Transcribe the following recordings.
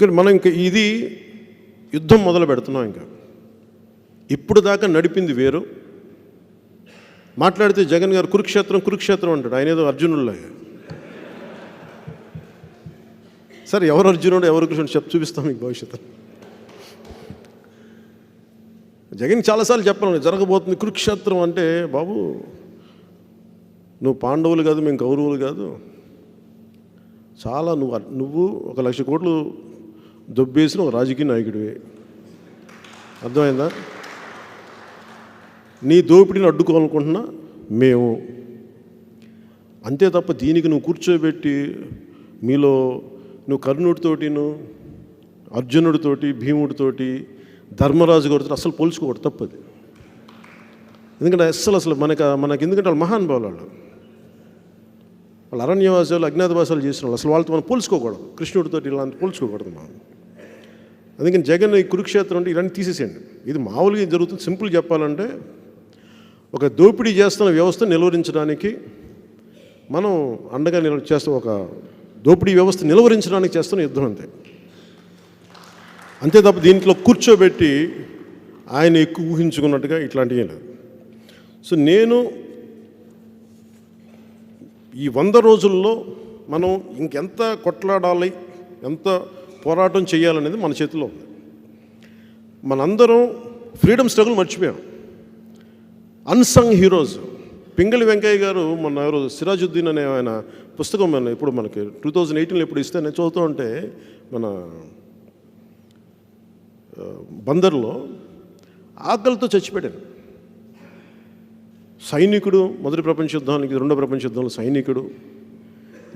ఎందుకంటే మనం ఇంకా ఇది యుద్ధం మొదలు పెడుతున్నాం ఇంకా. ఇప్పుడు దాకా నడిపింది వేరు. మాట్లాడితే జగన్ గారు కురుక్షేత్రం కురుక్షేత్రం అంటాడు. ఆయన ఏదో అర్జునుడిలాగా సరే ఎవరు అర్జునుడు ఎవరు కృష్ణుడు చెప్ చూపిస్తాం మీకు భవిష్యత్తు. జగన్ చాలాసార్లు చెప్పాను జరగబోతుంది కురుక్షేత్రం అంటే బాబు నువ్వు పాండవులు కాదు మేము కౌరవులు కాదు. చాలా నువ్వు నువ్వు ఒక లక్ష కోట్లు దొబ్బేసిన ఒక రాజకీయ నాయకుడివే. అర్థమైందా? నీ దోపిడీని అడ్డుకోవాలనుకుంటున్నా మేము. అంతే తప్ప దీనికి నువ్వు కూర్చోబెట్టి మీలో నువ్వు కర్ణుడితోటి నువ్వు అర్జునుడితోటి భీముడితోటి ధర్మరాజు గారితో అసలు పోల్చుకోకూడదు తప్పది. ఎందుకంటే అస్సలు అసలు మనకు మనకి ఎందుకంటే వాళ్ళు మహానుభావులు వాళ్ళు వాళ్ళు అరణ్యవాసాలు అజ్ఞాతవాసాలు చేసిన వాళ్ళు అసలు వాళ్ళతో మనం పోల్చుకోకూడదు. కృష్ణుడితో ఇలాంటి పోల్చుకోకూడదు మనం. అందుకని జగన్ ఈ కురుక్షేత్రం అంటే ఇలాంటి తీసేసేయండి. ఇది మామూలుగా జరుగుతుంది సింపుల్ చెప్పాలంటే ఒక దోపిడీ చేస్తున్న వ్యవస్థ నిలువరించడానికి మనం అండగా నిల చేస్తాం ఒక దోపిడీ వ్యవస్థ నిలువరించడానికి చేస్తున్న యుద్ధం అంతే. అంతే తప్ప దీంట్లో కూర్చోబెట్టి ఆయన ఎక్కువ ఊహించుకున్నట్టుగా ఇట్లాంటివి లేదు. సో నేను ఈ వంద రోజుల్లో మనం ఇంకెంత కొట్లాడాలి ఎంత పోరాటం చేయాలనేది మన చేతిలో ఉంది. మనందరం ఫ్రీడమ్ స్ట్రగుల్ మర్చిపోయాం. అన్సంగ్ హీరోస్ పింగళి వెంకయ్య గారు మొన్న ఎవరు సిరాజుద్దీన్ అనే ఆయన పుస్తకం మన ఇప్పుడు మనకి టూ థౌజండ్ ఎయిటీన్లో ఇప్పుడు ఇస్తే నేను చదువుతూ ఉంటే మన బందర్లో ఆకలితో చచ్చిపెట్టాను సైనికుడు మొదటి ప్రపంచ యుద్ధానికి రెండో ప్రపంచ యుద్ధంలో సైనికుడు.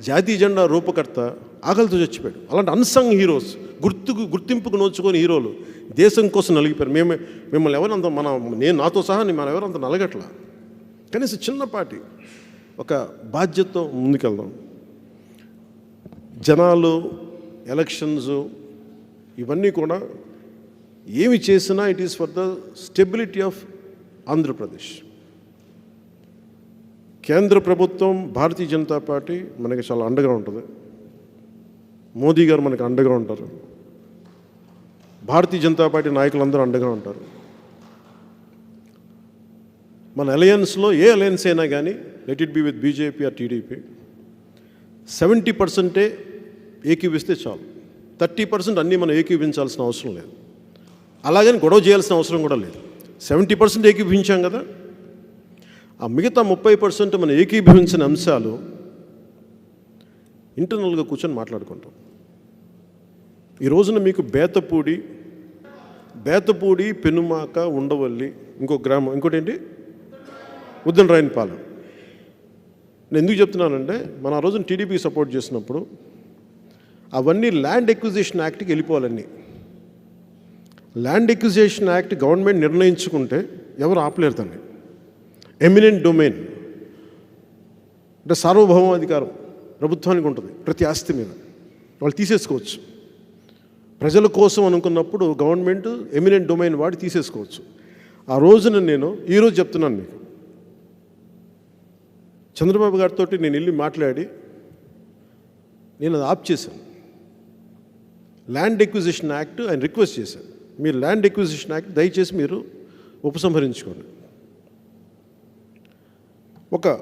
జాతీయ జెండా రూపకర్త ఆకలితో చచ్చిపోయాడు. అలాంటి అన్సంగ్ హీరోస్ గుర్తుకు గుర్తింపుకు నోచుకొని హీరోలు దేశం కోసం నలిగిపోయారు. మేము మిమ్మల్ని ఎవరంత మన నేను నాతో సహా మనం ఎవరంత నలగట్లా? కనీసం చిన్నపాటి ఒక బాధ్యతతో ముందుకెళ్దాం. జనాలు ఎలక్షన్స్ ఇవన్నీ కూడా ఏమి చేసినా it is for the stability of Andhra Pradesh కేంద్ర ప్రభుత్వం భారతీయ జనతా పార్టీ మనకి చాలా అండగా ఉంటుంది. మోదీ గారు మనకి అండగా ఉంటారు. భారతీయ జనతా పార్టీ నాయకులందరూ అండగా ఉంటారు. మన అలయన్స్లో ఏ అలయన్స్ అయినా కానీ let it be with BJP or TDP seventy పర్సెంటే ఏకీవిస్తే చాలు. థర్టీ పర్సెంట్ అన్నీ మనం ఏకీవించాల్సిన అవసరం లేదు. అలాగని గొడవ చేయాల్సిన అవసరం కూడా లేదు. సెవెంటీ పర్సెంట్ ఏకీవించాం కదా ఆ మిగతా ముప్పై పర్సెంట్ మనం ఏకీభవించిన అంశాలు ఇంటర్నల్గా కూర్చొని మాట్లాడుకుంటాం. ఈ రోజున మీకు బేతపూడి బేతపూడి పెనుమాక ఉండవల్లి ఇంకో గ్రామం ఇంకోటి ఏంటి ఉద్దనరాయనపాలెం నేను ఎందుకు చెప్తున్నానంటే మన ఆ రోజున టీడీపీ సపోర్ట్ చేసినప్పుడు అవన్నీ ల్యాండ్ ఎక్విజిషన్ యాక్ట్కి వెళ్ళిపోవాలన్నీ. ల్యాండ్ ఎక్విజిషన్ యాక్ట్ గవర్నమెంట్ నిర్ణయించుకుంటే ఎవరు ఆపలేరు దాన్ని. Eminent domain. అంటే సార్వభౌమాధికారం ప్రభుత్వానికి ఉంటుంది ప్రతి ఆస్తి మీద. వాళ్ళు తీసేసుకోవచ్చు. ప్రజల కోసం అనుకున్నప్పుడు గవర్నమెంట్ ఎమినెంట్ డొమైన్ వాడి తీసేసుకోవచ్చు. ఆ రోజున నేను ఈరోజు చెప్తున్నాను మీకు. చంద్రబాబు గారితో నేను వెళ్ళి మాట్లాడి నేను అది ఆప్ చేశాను. ల్యాండ్ ఎక్విజిషన్ యాక్ట్ ఆయన రిక్వెస్ట్ చేశాను మీరు ల్యాండ్ ఎక్విజిషన్ యాక్ట్ దయచేసి మీరు ఉపసంహరించుకోండి. ఒక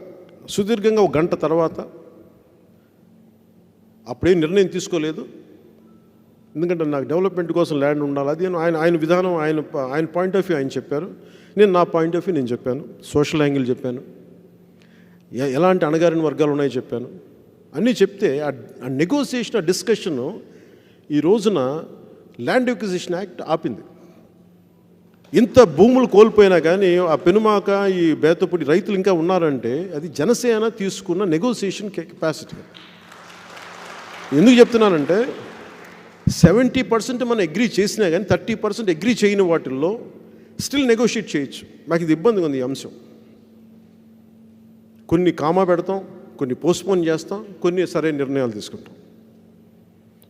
సుదీర్ఘంగా ఒక గంట తర్వాత అప్పుడేం నిర్ణయం తీసుకోలేదు. ఎందుకంటే నాకు డెవలప్మెంట్ కోసం ల్యాండ్ ఉండాలి. అది ఆయన ఆయన విధానం ఆయన ఆయన పాయింట్ ఆఫ్ వ్యూ ఆయన చెప్పారు. నేను నా పాయింట్ ఆఫ్ వ్యూ నేను చెప్పాను. సోషల్ యాంగిల్ చెప్పాను. ఎలాంటి అణగారిన వర్గాలు ఉన్నాయో చెప్పాను. అన్నీ చెప్తే ఆ నెగోసియేషన్ ఆ డిస్కషన్ ఈ రోజున ల్యాండ్ ఎక్విజిషన్ యాక్ట్ ఆపింది. ఇంత భూములు కోల్పోయినా కానీ ఆ పెనుమాక ఈ బేతపూడి రైతులు ఇంకా ఉన్నారంటే అది జనసేన తీసుకున్న నెగోసియేషన్ కెపాసిటీ ఎందుకు చెప్తున్నానంటే సెవెంటీ పర్సెంట్ మనం అగ్రీ చేసినా కానీ థర్టీ పర్సెంట్ అగ్రీ చేయని వాటిల్లో స్టిల్ నెగోషియేట్ చేయొచ్చు. మాకు ఇది ఇబ్బందిగా ఉంది ఈ అంశం. కొన్ని కామా పెడతాం కొన్ని పోస్ట్పోన్ చేస్తాం కొన్ని సరైన నిర్ణయాలు తీసుకుంటాం.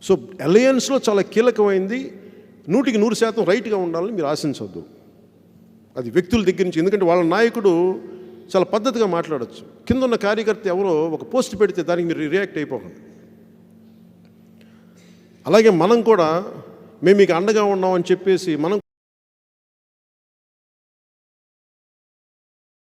సో అలయన్స్లో చాలా కీలకమైంది నూటికి నూరు శాతం రైట్గా ఉండాలని మీరు ఆశించవద్దు. అది వ్యక్తుల దగ్గర నుంచి ఎందుకంటే వాళ్ళ నాయకుడు చాలా పద్ధతిగా మాట్లాడచ్చు. కింద ఉన్న కార్యకర్త ఎవరో ఒక పోస్ట్ పెడితే దానికి మీరు రియాక్ట్ అయిపోకండి. అలాగే మనం కూడా మేము మీకు అండగా ఉన్నామని చెప్పేసి మనం